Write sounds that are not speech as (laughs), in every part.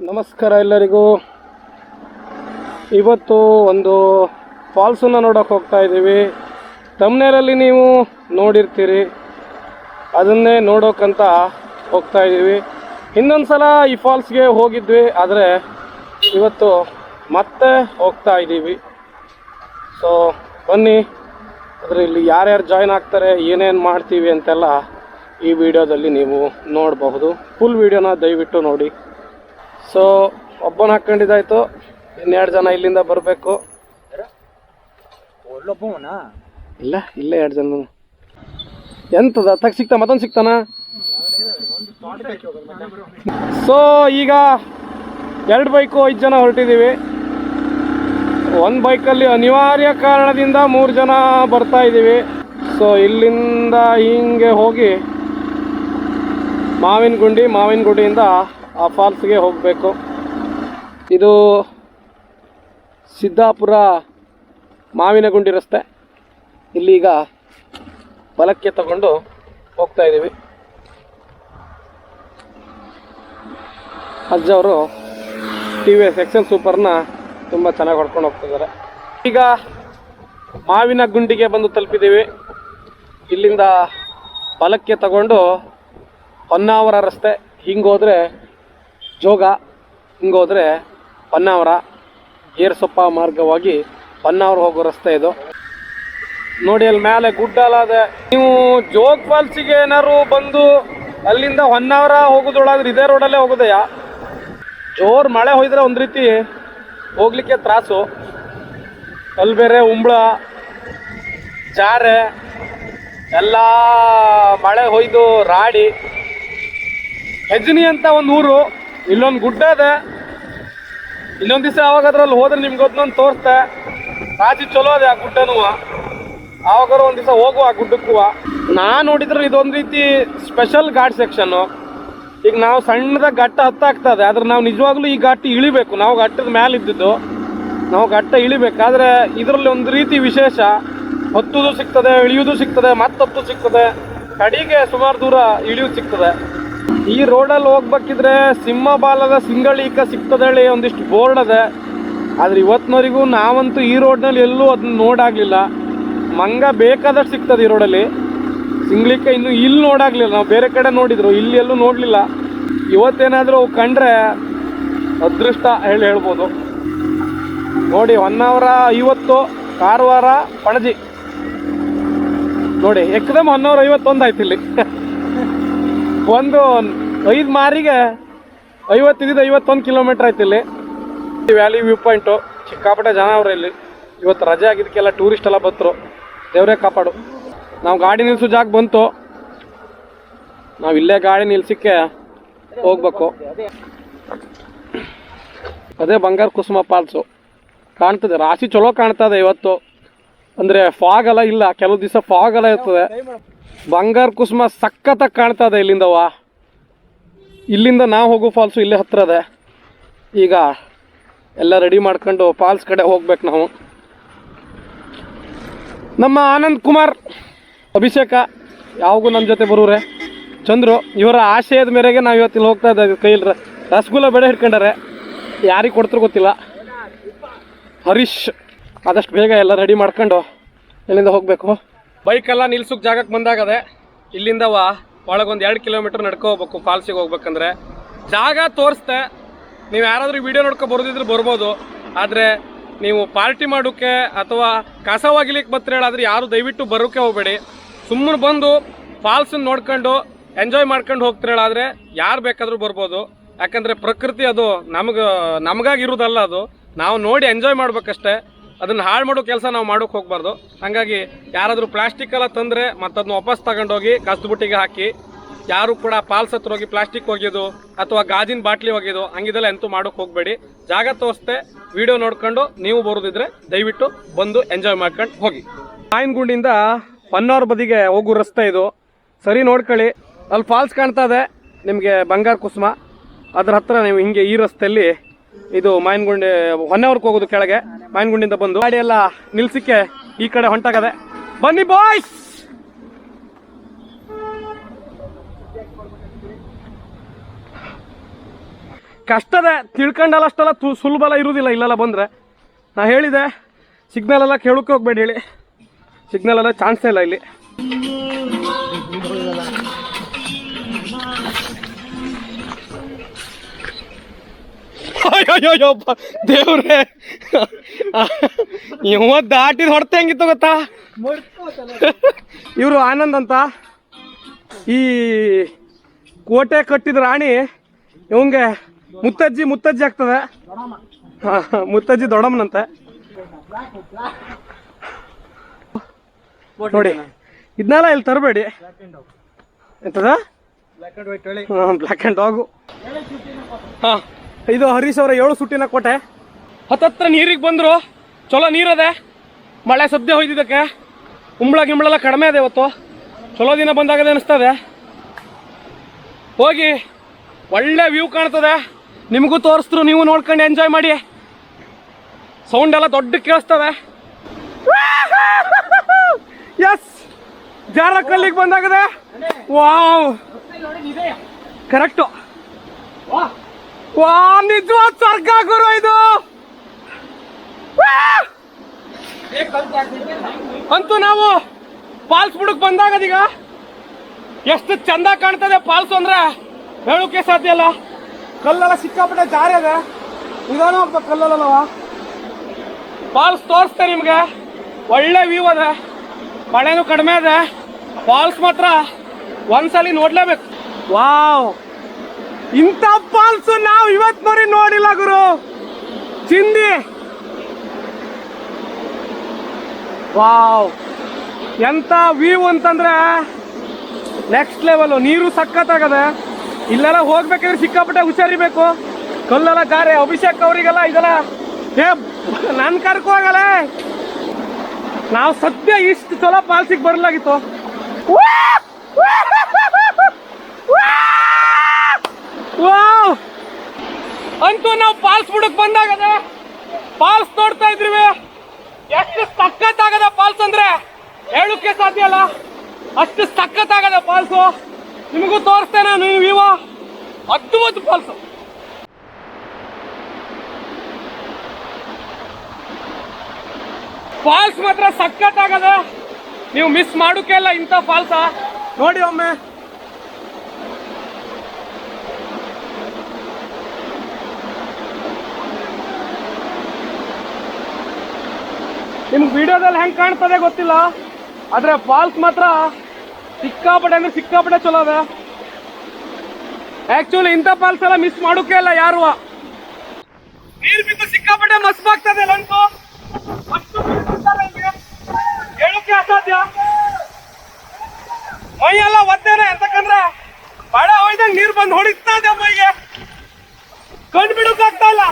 ನಮಸ್ಕಾರ ಎಲ್ಲರಿಗೂ. ಇವತ್ತು ಒಂದು ಫಾಲ್ಸನ್ನು ನೋಡೋಕೆ ಹೋಗ್ತಾ ಇದ್ದೀವಿ. ತಮ್ನೇರಲ್ಲಿ ನೀವು ನೋಡಿರ್ತೀರಿ. ಅದನ್ನೇ ನೋಡೋಕ್ಕಂತ ಹೋಗ್ತಾ ಇದ್ದೀವಿ. ಇನ್ನೊಂದು ಸಲ ಈ ಫಾಲ್ಸ್ಗೆ ಹೋಗಿದ್ವಿ, ಆದರೆ ಇವತ್ತು ಮತ್ತೆ ಹೋಗ್ತಾ ಇದ್ದೀವಿ. ಸೊ ಬನ್ನಿ. ಅದರಲ್ಲಿ ಯಾರ್ಯಾರು ಜಾಯ್ನ್ ಆಗ್ತಾರೆ, ಏನೇನು ಮಾಡ್ತೀವಿ ಅಂತೆಲ್ಲ ಈ ವಿಡಿಯೋದಲ್ಲಿ ನೀವು ನೋಡಬಹುದು. ಫುಲ್ ವಿಡಿಯೋನ ದಯವಿಟ್ಟು ನೋಡಿ. ಸೊ ಒಬ್ಬನ ಹಾಕೊಂಡಿದ್ದಾಯ್ತು. ಇನ್ನೆರಡು ಜನ ಇಲ್ಲಿಂದ ಬರಬೇಕು. ಒಳ್ಳೊಬ್ಬವನ? ಇಲ್ಲ ಇಲ್ಲೇ ಎರಡು ಜನ. ಎಂತದ? ತಗ ಸಿಗ್ತಾ ಮತ್ತೊಂದು ಸಿಗ್ತಾನ? ಸೊ ಈಗ ಎರಡು ಬೈಕು ಐದು ಜನ ಹೊರಟಿದ್ದೀವಿ ಒಂದು ಬೈಕಲ್ಲಿ ಅನಿವಾರ್ಯ ಕಾರಣದಿಂದ ಮೂರು ಜನ ಬರ್ತಾ ಇದ್ದೀವಿ ಸೊ ಇಲ್ಲಿಂದ ಹಿಂಗೆ ಹೋಗಿ ಮಾವಿನ ಗುಂಡಿ ಮಾವಿನ ಗುಂಡಿಯಿಂದ ಆ ಫಾಲ್ಸ್ಗೆ ಹೋಗಬೇಕು. ಇದು ಸಿದ್ದಾಪುರ ಮಾವಿನಗುಂಡಿ ರಸ್ತೆ. ಇಲ್ಲಿಗ ಬಲಕ್ಕೆ ತಗೊಂಡು ಹೋಗ್ತಾ ಇದ್ದೀವಿ. ಅಜ್ಜವರು ಟಿ ವಿ ಎಸ್ ಎಕ್ಸೆಲ್ ಸೂಪರ್ನ ತುಂಬ ಚೆನ್ನಾಗಿ ಹೊಡ್ಕೊಂಡು ಹೋಗ್ತಿದ್ದಾರೆ. ಈಗ ಮಾವಿನ ಗುಂಡಿಗೆ ಬಂದು ತಲುಪಿದ್ದೀವಿ. ಇಲ್ಲಿಂದ ಬಲಕ್ಕೆ ತಗೊಂಡು ಹೊನ್ನಾವರ ರಸ್ತೆ. ಹಿಂಗೋದ್ರೆ ಜೋಗ ಹಿಂಗೋದ್ರೆ ಹೊನ್ನಾವರ ಏರ್ಸೊಪ್ಪ ಮಾರ್ಗವಾಗಿ ಹೊನ್ನಾವರ ಹೋಗೋ ರಸ್ತೆ ಇದು. ನೋಡಿ ಅಲ್ಲಿ ಮೇಲೆ ಗುಡ್ಡ ಅದೆ. ನೀವು ಜೋಗ್ ಫಾಲ್ಸಿಗೆ ಏನಾದ್ರು ಬಂದು ಅಲ್ಲಿಂದ ಹೊನ್ನಾವರ ಹೋಗೋದೊಳಾದ್ರೆ ಇದೇ ರೋಡಲ್ಲೇ ಹೋಗೋದಯ್ಯ? ಜೋರು ಮಳೆ ಹೋಯ್ದ್ರೆ ಒಂದು ರೀತಿ ಹೋಗ್ಲಿಕ್ಕೆ ತ್ರಾಸು. ಅಲ್ಲಿ ಬೇರೆ, ಉಂಬಳ, ಜಾರೆ, ಎಲ್ಲ ಮಳೆ ಹೊಯ್ದು ರಾಡಿ. ಹೆಜ್ನಿ ಅಂತ ಒಂದು ಊರು. ಇಲ್ಲೊಂದು ಗುಡ್ಡ ಅದ ಇನ್ನೊಂದು ದಿವಸ ಅವಾಗ ಅದ್ರಲ್ಲಿ ಹೋದ್ರೆ ನಿಮ್ಗೆ ಅದನ್ನೊಂದು ತೋರಿಸ್ತೆ ರಾಜಿ ಚಲೋ ಅದೇ ಆ ಗುಡ್ಡನೂ. ಆವಾಗಾರ ಒಂದು ದಿವಸ ಹೋಗುವ ಆ ಗುಡ್ಡಕ್ಕೂ. ನಾ ನೋಡಿದ್ರೆ ಇದೊಂದು ರೀತಿ ಸ್ಪೆಷಲ್ ಘಾಟ್ ಸೆಕ್ಷನ್ನು ಈಗ ನಾವು ಸಣ್ಣದ ಘಟ್ಟ ಹತ್ತಾಗ್ತದೆ ಆದ್ರೆ ನಾವು ನಿಜವಾಗ್ಲೂ ಈ ಘಾಟ್ ಇಳಿಬೇಕು. ನಾವು ಘಟ್ಟದ ಮೇಲೆ ಇದ್ದಿದ್ದು. ನಾವು ಘಟ್ಟ ಇಳಿಬೇಕಾದ್ರೆ ಇದರಲ್ಲಿ ಒಂದು ರೀತಿ ವಿಶೇಷ. ಹತ್ತುದು ಸಿಗ್ತದೆ ಇಳಿಯುವುದು ಸಿಗ್ತದೆ ಮತ್ತೆ ಹತ್ತು ಸಿಗ್ತದೆ. ಕಡೆಗೆ ಸುಮಾರು ದೂರ ಇಳಿಯೋದು ಸಿಗ್ತದೆ. ಈ ರೋಡಲ್ಲಿ ಹೋಗ್ಬೇಕಿದ್ರೆ ಸಿಂಹಬಾಲದ ಸಿಂಗಳೀಕ ಸಿಗ್ತದೆ ಹೇಳಿ ಒಂದಿಷ್ಟು ಬೋರ್ಡ್ ಅದೆ. ಆದ್ರೆ ಇವತ್ತಿನವರೆಗೂ ನಾವಂತೂ ಈ ರೋಡ್ನಲ್ಲಿ ಎಲ್ಲೂ ಅದನ್ನ ನೋಡಾಗ್ಲಿಲ್ಲ. ಮಂಗ ಬೇಕಾದಷ್ಟು ಸಿಗ್ತದೆ ಈ ರೋಡಲ್ಲಿ. ಸಿಂಗ್ಲಿಕ್ಕ ಇನ್ನು ಇಲ್ಲಿ ನೋಡಾಗ್ಲಿಲ್ಲ. ನಾವು ಬೇರೆ ಕಡೆ ನೋಡಿದ್ರು, ಇಲ್ಲಿ ಎಲ್ಲೂ ನೋಡಲಿಲ್ಲ. ಇವತ್ತೇನಾದರೂ ಕಂಡ್ರೆ ಅದೃಷ್ಟ ಹೇಳಿ ಹೇಳ್ಬೋದು. ನೋಡಿ, ಹೊನ್ನಾವರ ಐವತ್ತು, ಕಾರವಾರ, ಪಣಜಿ. ನೋಡಿ, ಎಕ್ದಮ್ ಹೊನ್ನಾವರ ಐವತ್ತೊಂದು ಆಯ್ತು ಇಲ್ಲಿ. (laughs) ಒಂದು ಐದು ಮಾರಿಗೆ ಐವತ್ತಿದ್ದು ಐವತ್ತೊಂದು ಕಿಲೋಮೀಟ್ರ್ ಆಯ್ತು ಇಲ್ಲಿ. Valley view point. ಸಿಕ್ಕಾಪಟ್ಟೆ ಜನ ಅವ್ರ ಇಲ್ಲಿ. ಇವತ್ತು ರಜೆ ಆಗಿದ್ದಕ್ಕೆಲ್ಲ ಟೂರಿಸ್ಟ್ ಎಲ್ಲ ಬಂತರು ದೇವರೇ ಕಾಪಾಡು. ನಾವು ಗಾಡಿ ನಿಲ್ಲಿಸೋ ಜಾಗ ಬಂತು. ನಾವು ಇಲ್ಲೇ ಗಾಡಿ ನಿಲ್ಸಿಕ್ಕೆ ಹೋಗ್ಬೇಕು. ಅದೇ ಬಂಗಾರ ಕುಸುಮ ಪಾಲ್ಸು ಕಾಣ್ತದೆ. ರಾಶಿ ಚಲೋ ಕಾಣ್ತದೆ ಇವತ್ತು. ಅಂದರೆ ಫಾಗ್ ಎಲ್ಲ ಇಲ್ಲ. ಕೆಲವು ದಿವಸ ಫಾಗ್ ಎಲ್ಲ ಇರ್ತದೆ. ಬಂಗಾರ ಕುಸುಮ ಸಖತ್ತಾಗಿ ಇದೆ ಇಲ್ಲಿಂದವ ಇಲ್ಲಿಂದ ನಾವು ಹೋಗೋ ಫಾಲ್ಸು ಇಲ್ಲೇ ಹತ್ರ ಇದೆ. ಈಗ ಎಲ್ಲ ರೆಡಿ ಮಾಡ್ಕೊಂಡು ಫಾಲ್ಸ್ ಕಡೆ ಹೋಗ್ಬೇಕು ನಾವು. ನಮ್ಮ ಆನಂದ್ ಕುಮಾರ್, ಅಭಿಷೇಕ, ಯಾವಾಗೂ ನಮ್ಮ ಜೊತೆ ಬರೋರೆ. ಚಂದ್ರು, ಇವರ ಆಶಯದ ಮೇರೆಗೆ ನಾವು ಇವತ್ತು ಇಲ್ಲಿ ಹೋಗ್ತಾ ಇದ್ದ ರ- ರಸಗುಲ್ಲ ಬೆಳೆ ಹಿಡ್ಕೊಂಡಾರೆ. ಯಾರಿಗೆ ಕೊಡ್ತಾರೋ ಗೊತ್ತಿಲ್ಲ. ಹರೀಶ್, ಆದಷ್ಟು ಬೇಗ ಎಲ್ಲ ರೆಡಿ ಮಾಡ್ಕೊಂಡು ಇಲ್ಲಿಂದ ಹೋಗಬೇಕು. ಬೈಕೆಲ್ಲ ನಿಲ್ಸೋಕೆ ಜಾಗಕ್ಕೆ ಬಂದಾಗದೆ ಇಲ್ಲಿಂದ ಒಳಗೊಂದು ಎರಡು ಕಿಲೋಮೀಟರ್ ನಡ್ಕೊ ಹೋಗ್ಬೇಕು, ಫಾಲ್ಸಿಗೆ ಹೋಗ್ಬೇಕಂದ್ರೆ. ಜಾಗ ತೋರಿಸ್ತೆ ನೀವು ಯಾರಾದರೂ ವಿಡಿಯೋ ನೋಡ್ಕೊ ಬರೋದಿದ್ರೆ ಬರ್ಬೋದು. ಆದರೆ ನೀವು ಪಾರ್ಟಿ ಮಾಡೋಕ್ಕೆ ಅಥವಾ ಕಸ ಒಗಿಲಿಕ್ಕೆ ಹೇಳಾದ್ರೆ ಯಾರು ದಯವಿಟ್ಟು ಬರೋಕ್ಕೆ ಹೋಗಬೇಡಿ. ಸುಮ್ಮನೆ ಬಂದು ಫಾಲ್ಸನ್ನು ನೋಡ್ಕೊಂಡು ಎಂಜಾಯ್ ಮಾಡ್ಕೊಂಡು ಹೋಗ್ತಿರೇಳಾದರೆ ಯಾರು ಬೇಕಾದರೂ ಬರ್ಬೋದು. ಯಾಕಂದರೆ ಪ್ರಕೃತಿ ಅದು ನಮ್ಗೆ ನಮಗಾಗಿರೋದಲ್ಲ ಅದು. ನಾವು ನೋಡಿ ಎಂಜಾಯ್ ಮಾಡ್ಬೇಕಷ್ಟೇ. ಅದನ್ನ ಹಾಳು ಮಾಡೋ ಕೆಲಸ ನಾವು ಮಾಡೋಕೆ ಹೋಗಬಾರ್ದು. ಹಾಗಾಗಿ ಯಾರಾದರೂ ಪ್ಲಾಸ್ಟಿಕ್ ಎಲ್ಲ ತಂದರೆ ಮತ್ತದನ್ನ ವಾಪಸ್ ತಗೊಂಡೋಗಿ ಕಸದ ಬುಟ್ಟಿಗೆ ಹಾಕಿ, ಯಾರು ಕೂಡ ಪಾಲ್ಸ್ ಹತ್ರ ಹೋಗಿ ಪ್ಲಾಸ್ಟಿಕ್ ಒಗೆಯೋದು ಅಥವಾ ಗಾಜಿನ ಬಾಟ್ಲಿ ಒಗೆಯೋದು ಹಂಗಿದೆಲ್ಲ ಎಂತೂ ಮಾಡೋಕೆ ಹೋಗಬೇಡಿ. ಜಾಗ ತೋರಿಸ್ತೆ ವಿಡಿಯೋ ನೋಡ್ಕೊಂಡು ನೀವು ಬರೋದಿದ್ರೆ ದಯವಿಟ್ಟು ಬಂದು ಎಂಜಾಯ್ ಮಾಡ್ಕೊಂಡು ಹೋಗಿ. ಮಾಯನಗುಂಡಿಯಿಂದ ಹೊನ್ನಾವರ ಬದಿಗೆ ಹೋಗೋ ರಸ್ತೆ ಇದು. ಸರಿ ನೋಡ್ಕೊಳ್ಳಿ. ಅಲ್ಲಿ ಫಾಲ್ಸ್ ಕಾಣ್ತಾ ಇದೆ. ನಿಮಗೆ ಬಂಗಾರ ಕುಸುಮ. ಅದ್ರ ಹತ್ರ ನೀವು ಹಿಂಗೆ ಈ ರಸ್ತೆಯಲ್ಲಿ ಇದು ಮಾಯನಗುಂಡಿ ಹೊನ್ನೆವರ್ಕ್ ಹೋಗೋದು ಕೆಳಗೆ ಮಾಯನಗುಂಡಿಯಿಂದ ಬಂದು. ಗಾಡಿ ಎಲ್ಲ ನಿಲ್ಸಿಕ್ಕೆ ಈ ಕಡೆ ಹೊಂಟಾಗದೆ. ಬನ್ನಿ ಬಾಯ್ಸ್ ಕಷ್ಟದ ತಿಳ್ಕೊಂಡಲ್ಲ ಅಷ್ಟೆಲ್ಲ ತು ಸುಲಭ ಎಲ್ಲ ಇರುವುದಿಲ್ಲ ಇಲ್ಲೆಲ್ಲ ಬಂದರೆ. ನಾ ಹೇಳಿದೆ ಸಿಗ್ನಲ್ ಎಲ್ಲ ಕೇಳೋಕೆ ಹೋಗ್ಬೇಡಿ ಹೇಳಿ. ಸಿಗ್ನಲ್ ಎಲ್ಲ ಚಾನ್ಸೇ ಇಲ್ಲ ಇಲ್ಲಿ. ಅಯ್ಯೋಯ್ಯೋಪ್ಪ ದೇವ್ರೆ. ಇವ ದಾಟಿದ ಹೊಡ್ತೆ ಹೆಂಗಿತ್ತು ಗೊತ್ತಾ? ಇವರು ಆನಂದ್ ಅಂತ. ಈ ಕೋಟೆ ಕಟ್ಟಿದ ರಾಣಿ ಇವಂಗೆ ಮುತ್ತಜ್ಜಿ ಮುತ್ತಜ್ಜಿ ಆಗ್ತದೆ. ಮುತ್ತಜ್ಜಿ ದೊಡಮ್ಮನಂತೆ ನೋಡಿ ಇದನ್ನೆಲ್ಲ ಇಲ್ಲಿ ತರಬೇಡಿ. ಎಂತದ? ಬ್ಲ್ಯಾಕ್ ಆ್ಯಂಡ್ ಡಾಗು ಹಾಂ. ಇದು ಹರೀಶ್ ಅವರ ಏಳು ಸುಟ್ಟಿನ ಕೋಟೆ. ಹತ್ತತ್ರ ನೀರಿಗೆ ಬಂದರು ಚಲೋ ನೀರದೆ. ಮಳೆ ಸದ್ಯ ಹೋಯ್ದಿದ್ದಕ್ಕೆ. ಉಂಬಳ ಗಿಂಬಳೆಲ್ಲ ಕಡಿಮೆ ಇದೆ ಇವತ್ತು. ಚಲೋ ದಿನ ಬಂದಾಗದೆ ಅನಿಸ್ತದೆ. ಹೋಗಿ ಒಳ್ಳೆ ವ್ಯೂ ಕಾಣ್ತದೆ. ನಿಮಗೂ ತೋರಿಸ್ತರು ನೀವು ನೋಡ್ಕೊಂಡು ಎಂಜಾಯ್ ಮಾಡಿ. ಸೌಂಡ್ ಎಲ್ಲ ದೊಡ್ಡ ಕೇಳಿಸ್ತದೆ. ಎಸ್ ಜಾರಕಲ್ಲಿಗೆ ಬಂದಾಗದೆ. ವಾವ್ ಕರೆಕ್ಟು ವಾ, ನಿಜವಾದ ಸ್ವರ್ಗ ಗುರು ಇದು! ಅಂತೂ ನಾವು ಪಾಲ್ಸ್ ಬಂದಾಗ ಅದೀಗ ಎಷ್ಟು ಚಂದ ಕಾಣ್ತದೆ ಪಾಲ್ಸ್ ಅಂದ್ರೆ ಹೇಳೋಕೆ ಸಾಧ್ಯ ಇಲ್ಲ. ಕಲ್ಲೆಲ್ಲ ಸಿಕ್ಕಾಪಟ್ಟೆ ಜಾರಿ ಅದ ನಿಧಾನ ಹೋಗ್ಬೇಕು ಕಲ್ಲಲ್ಲವ ಫಾಲ್ಸ್ ತೋರಿಸ್ತೆ ನಿಮ್ಗೆ. ಒಳ್ಳೆ ವ್ಯೂ ಅದ. ಮಳೆನೂ ಕಡಿಮೆ ಅದ ಫಾಲ್ಸ್ ಮಾತ್ರ ಒಂದ್ಸಲಿ ನೋಡ್ಲೇಬೇಕು. ವಾವ್. ಇಂಥ ಫಾಲ್ಸ್ ನಾವು ಇವತ್ತಿನವರೆಗೆ ನೋಡಿಲ್ಲ ಗುರು. ಚಿಂದಿ. ವಾವ್. ಎಂತ ವ್ಯೂ ಅಂತಂದ್ರೆ ನೆಕ್ಸ್ಟ್ ಲೆವೆಲ್ ನೀರು ಸಖತ್ತಾಗದೆ. ಇಲ್ಲೆಲ್ಲ ಹೋಗ್ಬೇಕಂದ್ರೆ ಸಿಕ್ಕಾಪಟ್ಟೆ ಹುಷಾರಿಬೇಕು ಕಲ್ಲೆಲ್ಲ ಜಾರೆ ಅಭಿಷೇಕ್ ಅವರಿಗೆಲ್ಲ ಇದೆಲ್ಲ, ಏ, ನನ್ ಕರ್ಕೊ ಹೋಗಲ್ಲ ನಾವು ಸದ್ಯ ಇಷ್ಟು ಚಲೋ ಪಾಲ್ಸಿಗೆ ಬರ್ಲಾಗಿತ್ತು ವಾವ್ ಅಂತೂ ನಾವು ಪಾಲ್ಸ್ ಬಿಡಕ್ ಬಂದಾಗದೆ ಪಾಲ್ಸ್ ನೋಡ್ತಾ ಇದ್ರಿ ಎಷ್ಟು ಸಖತ್ತಾಗದ ಪಾಲ್ಸ್ ಅಂದ್ರೆ ಹೇಳಕ್ಕೆ ಸಾಧ್ಯ ಅಲ್ಲ. ಅಷ್ಟು ಸಖತ್ತಾಗದ ಫಾಲ್ಸು ನಿಮಗೂ ತೋರಿಸ್ತೇನೆ ನೀವು ವಿವೋ. ಅದ್ಭುತ ಫಾಲ್ಸು ಫಾಲ್ಸ್ ಮಾತ್ರ ಸಖತ್ತಾಗದ ನೀವು ಮಿಸ್ ಮಾಡೋಕೆ ಇಲ್ಲ ಇಂಥ ಫಾಲ್ಸ ನೋಡಿ ಒಮ್ಮೆ. ನಿಮ್ಗೆ ವಿಡಿಯೋದಲ್ಲಿ ಹೆಂಗೆ ಕಾಣ್ತದೆ ಗೊತ್ತಿಲ್ಲ. ಆದರೆ ಫಾಲ್ಸ್ ಮಾತ್ರ ಸಿಕ್ಕಾಪಟ್ಟೆ ಅಂದ್ರೆ ಸಿಕ್ಕಾಪಟ್ಟೆ ಚಲೋ ಅದ. ಆ್ಯಕ್ಚುಲಿ ಇಂಥ ಫಾಲ್ಸ್ ಎಲ್ಲ ಮಿಸ್ ಮಾಡೋಕೆ ಇಲ್ಲ ಯಾರು. ನೀರು ಬಿದ್ದು ಸಿಕ್ಕಾಪಟ್ಟೆ ಮಸ್ಪಾಗ್ತದೆ ಲಂಟು ಅಷ್ಟು. ಹೇಳೋಕೆ ಅಸಾಧ್ಯ. ಮೈಯೆಲ್ಲ ಒದ್ದೇನೆ ಅಂತಕಂದ್ರೆ ಬಡ ಹೋಯ್ದಂಗ್ ನೀರು ಬಂದು ಹೊಡಿತಾ ಇದೆ ಮೈಗೆ. ಕಣ್ ಬಿಡೋಕ್ಕಾಗ್ತಾ ಇಲ್ಲ.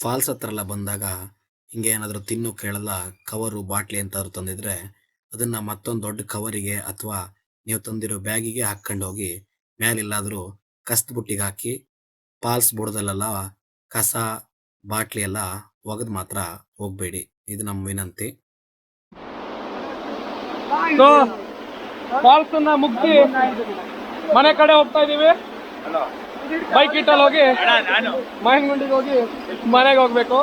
ಫಾಲ್ಸ್ ಹತ್ರ ಎಲ್ಲ ಬಂದಾಗ ಹಿಂಗೆ ಏನಾದರೂ ತಿನ್ನು ಕೇಳಲ್ಲ ಕವರು ಬಾಟ್ಲಿ ಎಂತಾದ್ರು ತಂದಿದ್ರೆ ಅದನ್ನ ಮತ್ತೊಂದು ದೊಡ್ಡ ಕವರಿಗೆ ಅಥವಾ ನೀವು ತಂದಿರೋ ಬ್ಯಾಗಿಗೆ ಹಾಕ್ಕೊಂಡು ಹೋಗಿ ಮೇಲೆಲ್ಲಾದರೂ ಕಸ್ದ ಬುಟ್ಟಿಗೆ ಹಾಕಿ ಫಾಲ್ಸ್ ಬುಡದಲ್ಲೆಲ್ಲ ಕಸ ಬಾಟ್ಲಿ ಎಲ್ಲ ಒಗೆದು ಮಾತ್ರ ಹೋಗಬೇಡಿ. ಇದು ನಮ್ಮ ವಿನಂತಿ. ಮುಗಿಸಿ ಮನೆ ಕಡೆ ಹೋಗ್ತಾ ಇದೀವಿ. ಬೈಕ್ ಇಟ್ಟಲ್ಲಿ ಹೋಗಿ ಮಹೇಂಗುಂಡಿಗೆ ಹೋಗಿ ಮನೆಗೆ ಹೋಗ್ಬೇಕು.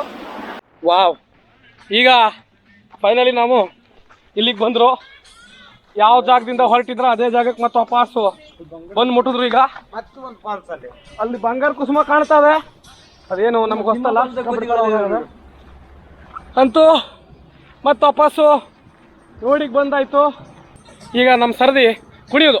ವಾವ್. ಈಗ ಫೈನಲಿ ನಾವು ಇಲ್ಲಿಗೆ ಬಂದರು. ಯಾವ ಜಾಗದಿಂದ ಹೊರಟಿದ್ರ ಅದೇ ಜಾಗಕ್ಕೆ ಮತ್ತೆ ವಾಪಾಸು ಬಂದು ಮುಟ್ಟಿದ್ರು ಈಗ. ಅಲ್ಲಿ. ಬಂಗಾರ ಕುಸುಮ ಕಾಣ್ತಾ ಇದೆ. ಅದೇನು ನಮ್ಗೆ ಗೊತ್ತಲ್ಲ. ಅಂತೂ ಮತ್ತೆ ವಾಪಾಸು ರೋಡಿಗೆ ಬಂದಾಯ್ತು. ಈಗ ನಮ್ಮ ಸರದಿ ಕುಣಿಯೋದು.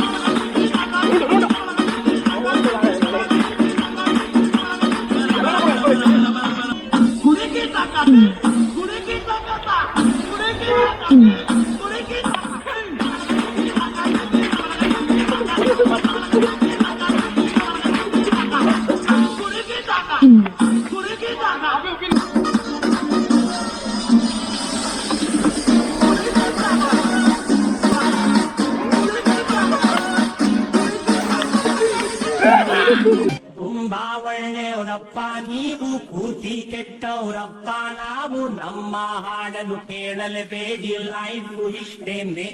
ಒಳ್ಳೆಯವರಪ್ಪ ನೀವು ಕೂತಿ ಕೆಟ್ಟವರಪ್ಪ ನಾವು ನಮ್ಮ ಹಾಡನ್ನು ಕೇಳಲೇಬೇಡಿ ಲೈಫ್ ಇಷ್ಟೇನೆ.